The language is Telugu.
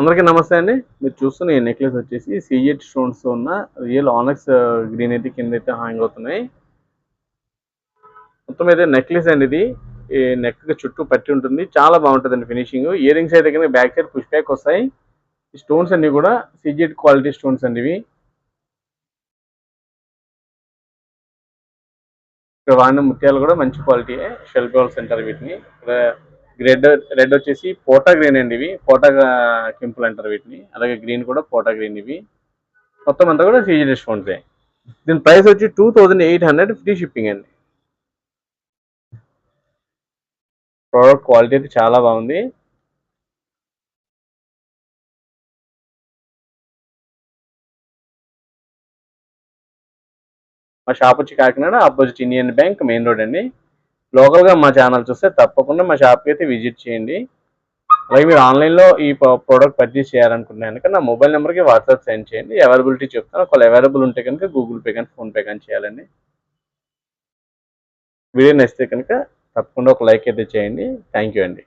అందరికీ నమస్తే అండి. మీరు చూస్తున్న ఈ నెక్లెస్ వచ్చేసి సిజెట్ స్టోన్స్ ఉన్న రియల్ ఆనక్స్ గ్రీన్ అయితే కింద అయితే హ్యాంగ్ అవుతున్నాయి. మొత్తం అయితే నెక్లెస్ అండి ఇది. ఈ నెక్ చుట్టూ పట్టి ఉంటుంది. చాలా బాగుంటుందండి ఫినిషింగ్ ఇయర్ రింగ్స్ అయితే కనుక బ్యాక్ సైడ్ పుష్ బ్యాక్ వస్తాయి. ఈ స్టోన్స్ అన్ని కూడా సిజెట్ క్వాలిటీ స్టోన్స్ అండి ఇవి. ఇక్కడ వాడిన ముత్యాలు కూడా మంచి క్వాలిటీ షెల్ బాల్స్ అంటారు వీటిని. ఇక్కడ రెడ్ రెడ్ వచ్చేసి పోటా గ్రీన్ అండి ఇవి. పోటా కింపుల్ అంటారు వీటిని. అలాగే గ్రీన్ కూడా పోటా గ్రీన్ ఇవి. మొత్తం అంతా కూడా సీజీ డిస్కౌంట్సే. దీని ప్రైస్ వచ్చి two thousand eight hundred free shipping అండి. ప్రోడక్ట్ క్వాలిటీ అయితే చాలా బాగుంది. మా షాప్ వచ్చి Kakinada opposite Indian bank main road అండి. లోకల్గా మా ఛానల్ చూస్తే తప్పకుండా మా షాప్కి అయితే విజిట్ చేయండి. అలాగే మీరు ఆన్లైన్లో ఈ ప్రోడక్ట్ పర్చేస్ చేయాలనుకుంటున్నాను కనుక నా మొబైల్ నెంబర్కి వాట్సాప్ సెండ్ చేయండి. అవైలబిలిటీ చెప్తాను. ఒకవేళ అవైలబుల్ ఉంటే కనుక గూగుల్ పే కానీ ఫోన్పే కానీ చేయాలండి. వీడియో నచ్చితే కనుక తప్పకుండా ఒక లైక్ అయితే చేయండి. థ్యాంక్ యూ అండి.